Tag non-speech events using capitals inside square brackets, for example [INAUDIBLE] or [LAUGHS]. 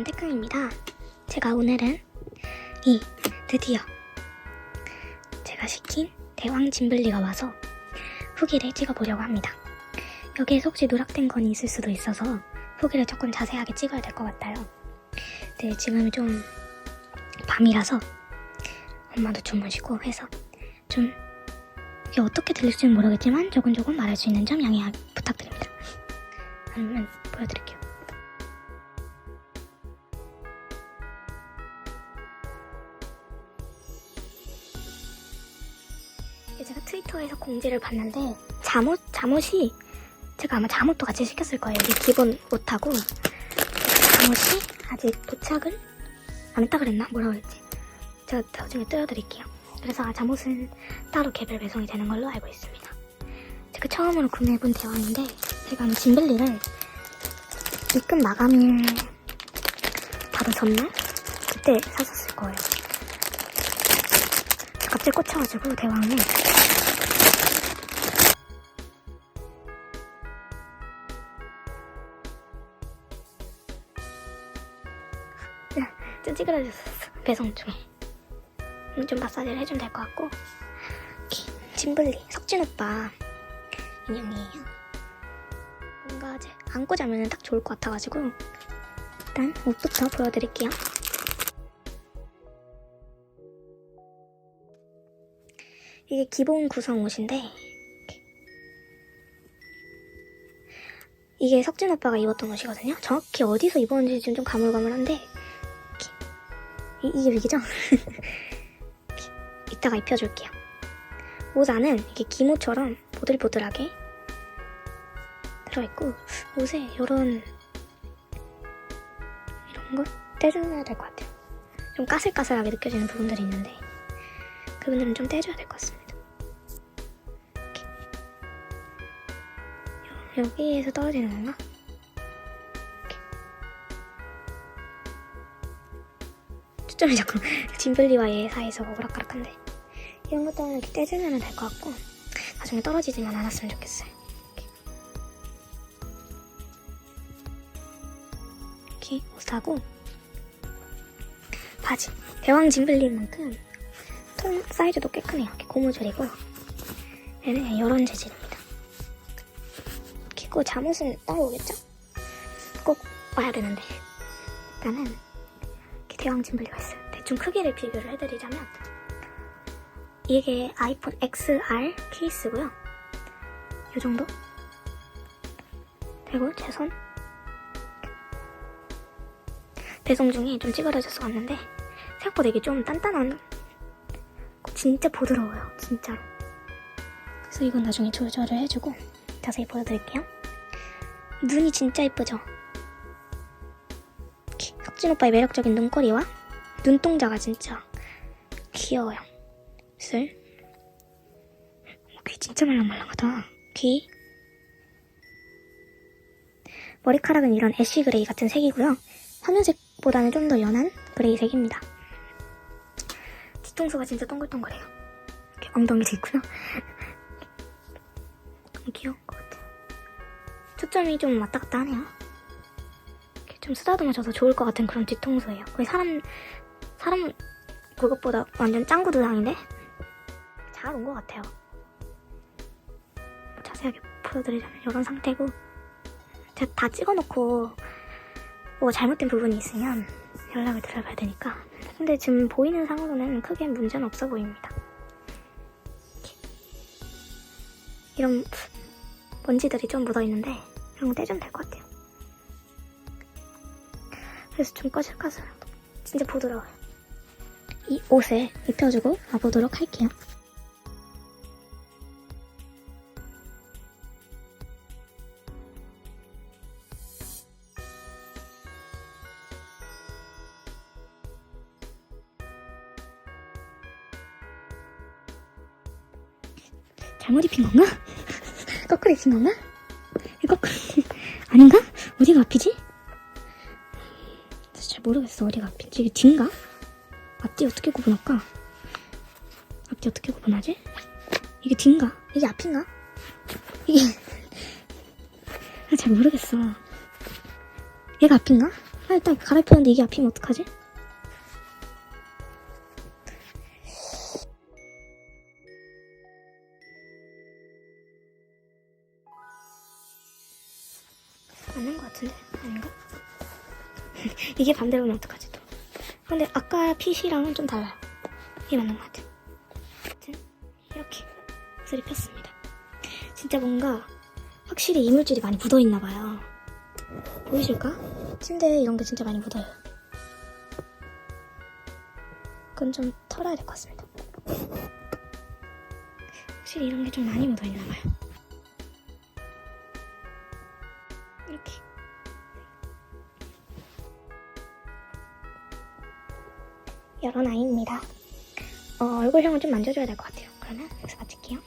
여러분 태강입니다. 제가 오늘은 이 드디어 제가 시킨 대왕 짐블리가 와서 후기를 찍어보려고 합니다. 여기에 혹시 누락된 건이 있을 수도 있어서 후기를 조금 자세하게 찍어야 될 것 같아요. 네, 지금 좀 밤이라서 엄마도 주무시고 해서 좀 이게 어떻게 들릴지는 모르겠지만 조금 조금 말할 수 있는 점 양해 부탁드립니다. 그러면 보여드릴게요. 제가 트위터에서 공지를 봤는데 잠옷 잠옷이 제가 아마 잠옷도 같이 시켰을 거예요. 이게 기본 옷하고 잠옷이 아직 도착을 안 했다 그랬나? 뭐라 그랬지? 제가 나중에 띄워드릴게요. 그래서 아, 잠옷은 따로 개별 배송이 되는 걸로 알고 있습니다. 제가 처음으로 구매해본 대왕인데 제가 아마 짐블리를 입금 마감일 바로 전날 그때 샀었을 거예요. 갑자기 꽂혀가지고 대왕에 찌그러졌어. 배송 중에 오늘 좀 마사지를 해주면 될 것 같고. 짐블리 석진 오빠 인형이에요. 뭔가 이제 안고 자면 딱 좋을 것 같아가지고 일단 옷부터 보여드릴게요. 이게 기본 구성 옷인데. 이게 석진 오빠가 입었던 옷이거든요. 정확히 어디서 입었는지 지금 좀 가물가물한데 이, 이게 위기죠? [LAUGHS] 이따가 입혀줄게요. 옷 안은 이게 기모처럼 보들보들하게 들어있고 옷에 이런 이런 거 떼줘야 될 것 같아요. 좀 까슬까슬하게 느껴지는 부분들이 있는데 그분들은 좀 떼줘야 될 것 같습니다. 이렇게. 여- 여기에서 떨어지는 건가? 초점이 자꾸 짐블리와 얘 사이에서 오락가락한데. 이런 것도 이렇게 떼주면 될 것 같고 나중에 떨어지지만 않았으면 좋겠어요. 이렇게, 이렇게 옷하고. 바지. 대왕 짐블리인 만큼 통 사이즈도 꽤 크네요. 이렇게 고무줄이고. 얘는 이런 재질입니다. 이렇게 고 잠옷은 따로 오겠죠? 꼭 와야 되는데. 일단은 대왕 짐블리가 있어요. 대충 크기를 비교를 해드리자면 이게 아이폰 XR 케이스고요. 이 정도? 그리고 제 손. 배송 중에 좀 찌그러져서 왔는데 생각보다 이게 좀 단단한 진짜 부드러워요. 진짜로. 그래서 이건 나중에 조절을 해주고 자세히 보여드릴게요. 눈이 진짜 예쁘죠? 석진 오빠의 매력적인 눈꼬리와 눈동자가 진짜 귀여워요. 슬. 어, 귀 진짜 말랑말랑하다. 귀. 머리카락은 이런 애쉬 그레이 같은 색이고요. 화면색보다는 좀 더 연한 그레이 색입니다. 뒤통수가 진짜 동글동글해요. 이렇게 엉덩이도 있고요. [LAUGHS] 너무 귀여운 것 같아요. 초점이 좀 왔다 갔다 하네요. 좀 쓰다듬어줘서 좋을 것 같은 그런 뒤통수예요. 거의 사람, 사람 그것보다 완전 짱구 두상인데? 잘 온 것 같아요. 자세하게 보여드리자면 이런 상태고 제가 다 찍어놓고 뭐 잘못된 부분이 있으면 연락을 드려봐야 되니까 근데 지금 보이는 상으로는 크게 문제는 없어 보입니다. 이런 먼지들이 좀 묻어있는데 이런 거 떼주면 될 것 같아요. 그래서 좀 꺼질까서요. 진짜 부드러워요. 이 옷을 입혀주고 와보도록 할게요. 잘못 입힌 건가? [LAUGHS] 거꾸로 입힌 건가? 이거 [LAUGHS] 아닌가? 어디가 앞이지? 잘 모르겠어 어디가 앞인지 이게 뒤인가? 앞뒤 어떻게 구분할까? 앞뒤 어떻게 구분하지? 이게 뒤인가? 이게 앞인가? 이게 [LAUGHS] 아, 잘 모르겠어 얘가 앞인가? 아 일단 갈아입혔는데 이게 앞이면 어떡하지? 맞는 것 같은데? 아닌가? [LAUGHS] 이게 반대로면 어떡하지 또? 근데 아까 핏이랑은 좀 달라요. 이게 맞는 것 같아요. 아무튼 이렇게 옷을 입혔습니다. 진짜 뭔가 확실히 이물질이 많이 묻어있나 봐요. 보이실까? 침대에 이런 게 진짜 많이 묻어요. 그건 좀 털어야 될 것 같습니다. [LAUGHS] 확실히 이런 게 좀 많이 묻어있나 봐요. 여러 아이입니다. 어, 얼굴형을 좀 만져줘야 될 것 같아요. 그러면 여기서 마칠게요.